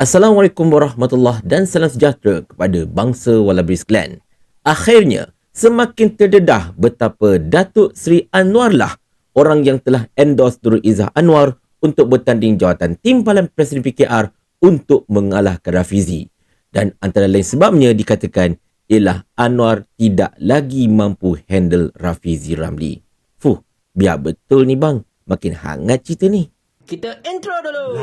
Assalamualaikum warahmatullahi dan salam sejahtera kepada bangsa Walabris Clan. Akhirnya, semakin terdedah betapa Datuk Seri Anwar lah orang yang telah endorse Nurul Izzah Anwar untuk bertanding jawatan timpalan Presiden PKR untuk mengalahkan Rafizi. Dan antara lain sebabnya dikatakan ialah Anwar tidak lagi mampu handle Rafizi Ramli. Fuh, biar betul ni bang. Makin hangat cerita ni. Kita intro dulu.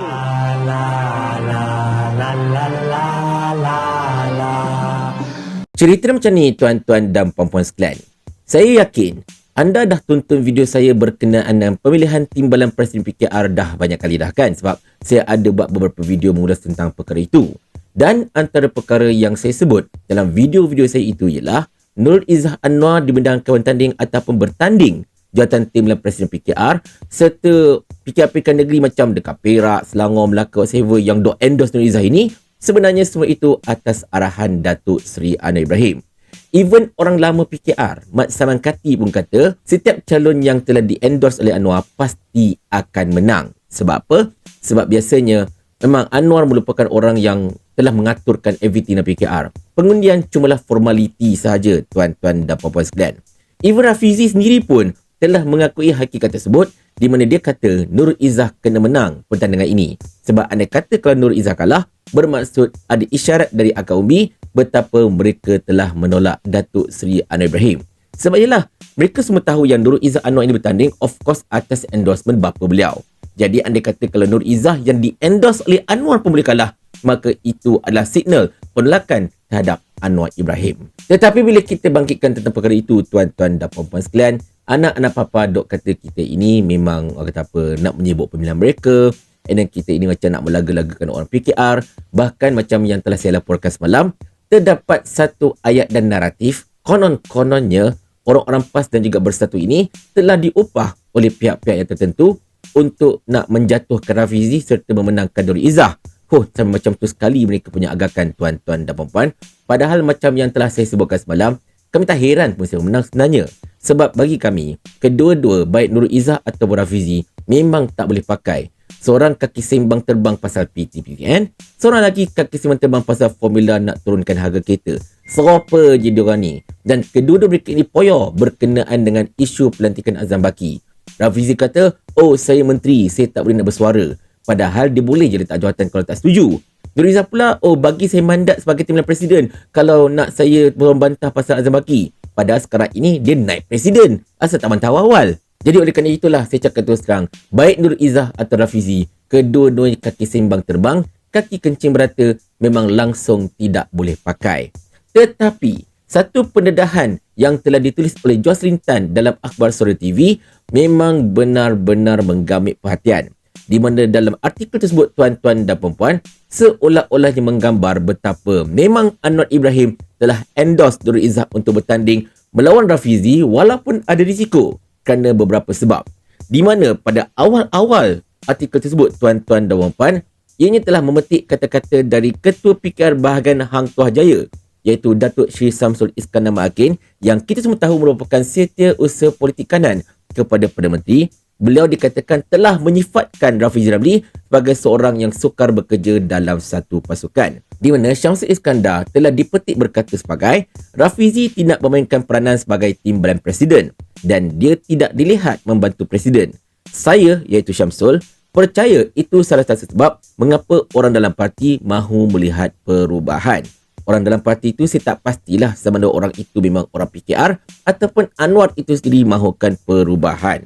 Cerita macam ni tuan-tuan dan puan-puan sekalian. Saya yakin anda dah tonton video saya berkenaan dengan pemilihan timbalan Presiden PKR dah banyak kali dah kan sebab saya ada buat beberapa video mengulas tentang perkara itu. Dan antara perkara yang saya sebut dalam video-video saya itu ialah Nurul Izzah Anwar dimendangkan bertanding ataupun bertanding jawatan timbalan Presiden PKR serta PKR-PKR negeri macam dekat Perak, Selangor, Melaka, whatever yang dok endorse Nurul Izzah ini Sebenarnya semua itu atas arahan Datuk Seri Anwar Ibrahim. Even orang lama PKR, Mat Saman Kati pun kata, setiap calon yang telah di-endorse oleh Anwar pasti akan menang. Sebab apa? Sebab biasanya memang Anwar merupakan orang yang telah mengaturkan everything dalam PKR. Pengundian cumalah formaliti sahaja, tuan-tuan dan puan-puan sekalian. Even Rafizi sendiri pun telah mengakui hakikat tersebut di mana dia kata Nur Izzah kena menang pertandingan ini. Sebab anda kata kalau Nur Izzah kalah, bermaksud ada isyarat dari akar umbi betapa mereka telah menolak Datuk Seri Anwar Ibrahim. Sebab ialah, mereka semua tahu yang Nur Izzah Anwar ini bertanding of course atas endorsement bapa beliau. Jadi anda kata kalau Nur Izzah yang di-endorse oleh Anwar pun boleh kalah, maka itu adalah signal penolakan terhadap Anwar Ibrahim. Tetapi bila kita bangkitkan tentang perkara itu, tuan-tuan dan puan-puan sekalian, anak-anak papa dok kata kita ini memang orang kata apa, nak menyebut pemilihan mereka, and then kita ini macam nak melaga-lagakan orang PKR bahkan macam yang telah saya laporkan semalam terdapat satu ayat dan naratif konon-kononnya orang-orang PAS dan juga bersatu ini telah diupah oleh pihak-pihak yang tertentu untuk nak menjatuhkan Rafizi serta memenangkan Dori Izzah. Huh, sampai macam tu sekali mereka punya agakan tuan-tuan dan puan-puan. Padahal macam yang telah saya sebutkan semalam, kami tak heran pun saya menang sebenarnya. Sebab bagi kami, kedua-dua baik Nurul Izzah atau Rafizi memang tak boleh pakai seorang kaki sembang terbang pasal PTPN, seorang lagi kaki sembang terbang pasal formula nak turunkan harga kereta. Seropa je diorang ni. Dan kedua-dua mereka ini poyo berkenaan dengan isu pelantikan Azam Baki. Rafizi kata, oh saya menteri, saya tak boleh nak bersuara. Padahal dia boleh je letak jawatan kalau tak setuju. Nuriza pula, oh bagi saya mandat sebagai timbalan presiden kalau nak saya membantah pasal Azam Baki. Padahal sekarang ini dia naik presiden. Asal tak bantah awal-awal. Jadi oleh kerana itulah saya cakap terus terang, baik Nur Izzah atau Rafizi, kedua-duanya kaki sembang terbang, kaki kencing berata memang langsung tidak boleh pakai. Tetapi, satu pendedahan yang telah ditulis oleh Jocelyn Tan dalam Akhbar Sore TV memang benar-benar menggamit perhatian. Di mana dalam artikel tersebut tuan-tuan dan puan-puan seolah-olahnya menggambar betapa memang Anwar Ibrahim telah endorse Nur Izzah untuk bertanding melawan Rafizi walaupun ada risiko kerana beberapa sebab. Di mana pada awal-awal artikel tersebut, tuan-tuan dan puan-puan, ianya telah memetik kata-kata dari Ketua PKR Bahagian Hang Tuah Jaya, iaitu Datuk Sri Samsul Iskandar Ma'akin, yang kita semua tahu merupakan setia usaha politik kanan kepada Perdana Menteri beliau dikatakan telah menyifatkan Rafizi Ramli sebagai seorang yang sukar bekerja dalam satu pasukan. Di mana Syamsul Iskandar telah dipetik berkata sebagai Rafizi tidak memainkan peranan sebagai timbalan presiden dan dia tidak dilihat membantu presiden. Saya, iaitu Syamsul, percaya itu salah satu sebab mengapa orang dalam parti mahu melihat perubahan. Orang dalam parti itu saya tak pastilah sama ada orang itu memang orang PKR ataupun Anwar itu sendiri mahukan perubahan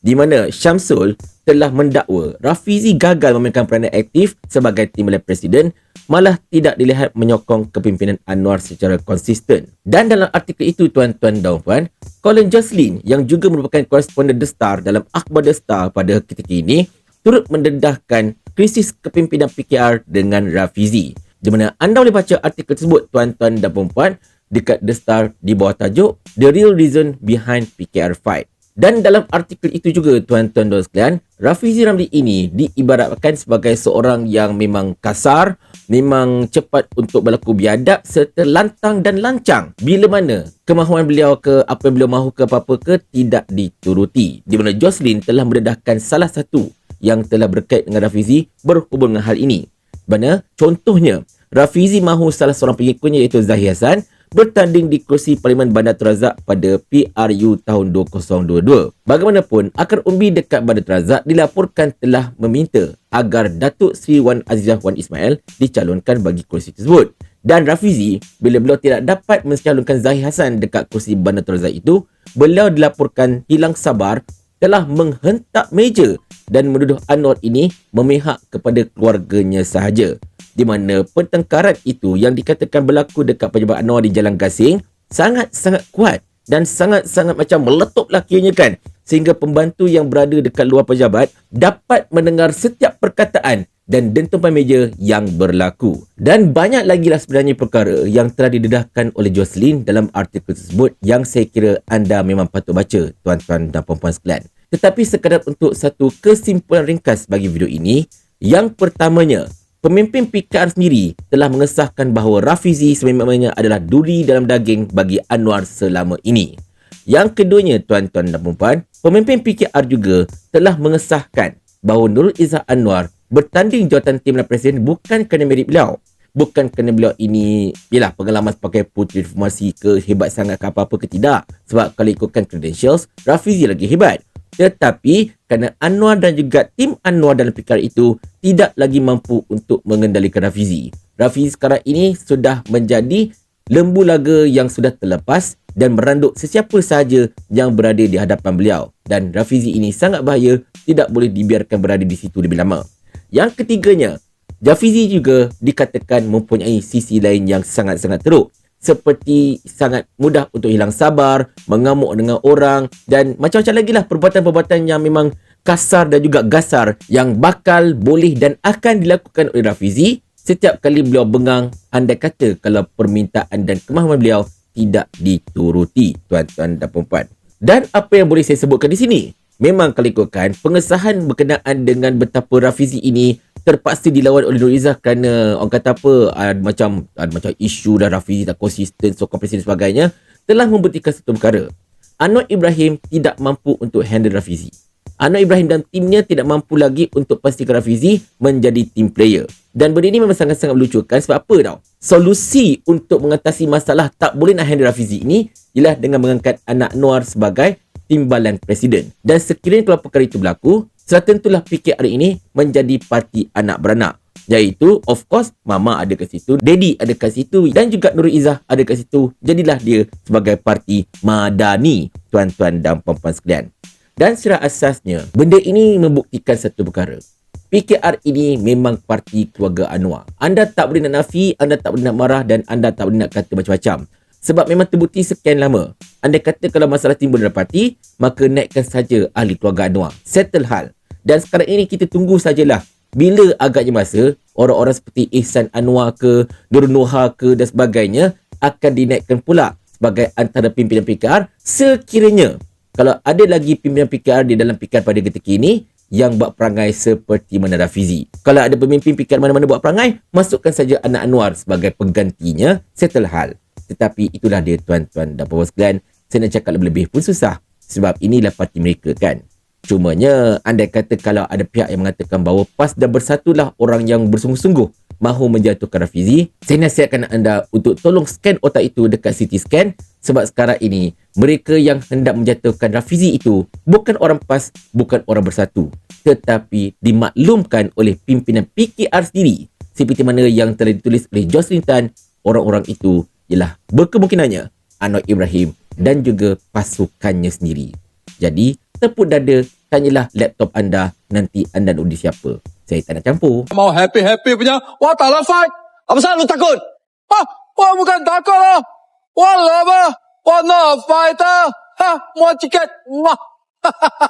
di mana Syamsul telah mendakwa Rafizi gagal memainkan peranan aktif sebagai timbalan presiden malah tidak dilihat menyokong kepimpinan Anwar secara konsisten. Dan dalam artikel itu tuan-tuan dan puan, Colin Jocelyn yang juga merupakan koresponden The Star dalam akhbar The Star pada ketika ini turut mendedahkan krisis kepimpinan PKR dengan Rafizi. Di mana anda boleh baca artikel tersebut tuan-tuan dan puan dekat The Star di bawah tajuk The Real Reason Behind PKR Fight. Dan dalam artikel itu juga tuan-tuan dan sekalian, Rafizi Ramli ini diibaratkan sebagai seorang yang memang kasar, memang cepat untuk berlaku biadab serta lantang dan lancang. Bila mana kemahuan beliau ke apa yang beliau mahu ke apa-apa ke tidak dituruti. Di mana Jocelyn telah mendedahkan salah satu yang telah berkait dengan Rafizi berhubung dengan hal ini. Mana contohnya Rafizi mahu salah seorang pengikutnya iaitu Zahir Hassan bertanding di kursi Parlimen Bandar Tun Razak pada PRU tahun 2022. Bagaimanapun, akar umbi dekat Bandar Tun Razak dilaporkan telah meminta agar Datuk Seri Wan Azizah Wan Ismail dicalonkan bagi kursi tersebut. Dan Rafizi, bila beliau tidak dapat mencalonkan Zahir Hassan dekat kursi Bandar Tun Razak itu, beliau dilaporkan hilang sabar telah menghentak meja dan menuduh Anwar ini memihak kepada keluarganya sahaja di mana pertengkaran itu yang dikatakan berlaku dekat pejabat Anwar di Jalan Gasing sangat-sangat kuat dan sangat-sangat macam meletup lakinya kan sehingga pembantu yang berada dekat luar pejabat dapat mendengar setiap perkataan dan dentuman meja yang berlaku. Dan banyak lagi lah sebenarnya perkara yang telah didedahkan oleh Jocelyn dalam artikel tersebut yang saya kira anda memang patut baca tuan-tuan dan puan-puan sekalian. Tetapi sekadar untuk satu kesimpulan ringkas bagi video ini, yang pertamanya, Pemimpin PKR sendiri telah mengesahkan bahawa Rafizi sememangnya adalah duri dalam daging bagi Anwar selama ini. Yang keduanya, tuan-tuan dan puan pemimpin PKR juga telah mengesahkan bahawa Nurul Izzah Anwar bertanding jawatan Timbalan Presiden bukan kerana merit beliau. Bukan kerana beliau ini ialah pengalaman sebagai puteri reformasi ke hebat sangat ke apa-apa ke tidak. Sebab kalau ikutkan credentials, Rafizi lagi hebat. Tetapi kerana Anwar dan juga tim Anwar dalam PKR itu tidak lagi mampu untuk mengendalikan Rafizi. Rafizi sekarang ini sudah menjadi lembu laga yang sudah terlepas dan meranduk sesiapa sahaja yang berada di hadapan beliau. Dan Rafizi ini sangat bahaya, tidak boleh dibiarkan berada di situ lebih lama. Yang ketiganya, Jafizi juga dikatakan mempunyai sisi lain yang sangat-sangat teruk seperti sangat mudah untuk hilang sabar, mengamuk dengan orang dan macam-macam lagi lah perbuatan-perbuatan yang memang kasar dan juga gasar yang bakal, boleh dan akan dilakukan oleh Rafizi setiap kali beliau bengang anda kata kalau permintaan dan kemahuan beliau tidak dituruti tuan-tuan dan puan Dan apa yang boleh saya sebutkan di sini? Memang kalau ikutkan pengesahan berkenaan dengan betapa Rafizi ini terpaksa dilawan oleh Nur Izzah kerana orang kata apa ada macam ada macam isu dah Rafizi tak konsisten sokong presiden sebagainya telah membuktikan satu perkara. Anwar Ibrahim tidak mampu untuk handle Rafizi. Anwar Ibrahim dan timnya tidak mampu lagi untuk pastikan Rafizi menjadi team player. Dan benda ini memang sangat-sangat melucukan sebab apa tau? Solusi untuk mengatasi masalah tak boleh nak handle Rafizi ini ialah dengan mengangkat anak Noor sebagai timbalan presiden. Dan sekiranya kalau perkara itu berlaku, sudah tentulah PKR ini menjadi parti anak beranak. Iaitu, of course, Mama ada kat situ, Daddy ada kat situ dan juga Nurul Izzah ada kat situ. Jadilah dia sebagai parti Madani, tuan-tuan dan puan-puan sekalian. Dan secara asasnya, benda ini membuktikan satu perkara. PKR ini memang parti keluarga Anwar. Anda tak boleh nak nafi, anda tak boleh nak marah dan anda tak boleh nak kata macam-macam. Sebab memang terbukti sekian lama. Anda kata kalau masalah timbul dalam parti, maka naikkan saja ahli keluarga Anwar. Settle hal. Dan sekarang ini kita tunggu sajalah bila agaknya masa orang-orang seperti Ihsan Anwar ke, Nur Noha ke dan sebagainya akan dinaikkan pula sebagai antara pimpinan PKR sekiranya kalau ada lagi pimpinan PKR di dalam PKR pada ketika ini yang buat perangai seperti mana Rafizi. Kalau ada pemimpin PKR mana-mana buat perangai, masukkan saja anak Anwar sebagai penggantinya settle hal. Tetapi itulah dia tuan-tuan dan puan sekalian. Saya nak cakap lebih-lebih pun susah. Sebab inilah parti mereka kan. Cumanya anda kata kalau ada pihak yang mengatakan bahawa PAS dan bersatulah orang yang bersungguh-sungguh mahu menjatuhkan Rafizi, saya nasihatkan anda untuk tolong scan otak itu dekat CT scan. Sebab sekarang ini mereka yang hendak menjatuhkan Rafizi itu bukan orang PAS, bukan orang bersatu. Tetapi dimaklumkan oleh pimpinan PKR sendiri. Seperti mana yang telah ditulis oleh Jocelyn Tan orang-orang itu ialah berkemungkinannya Anwar Ibrahim dan juga pasukannya sendiri. Jadi, tepuk dada tanyalah laptop anda nanti anda nak undi siapa. Saya tak nak campur. mau happy-happy punya. Wah, tak lah fight. Apa salah lu takut? Ah, wah bukan takut lah. Wah, lah apa? Wah, no fighter. Ha, mau tiket. Wah.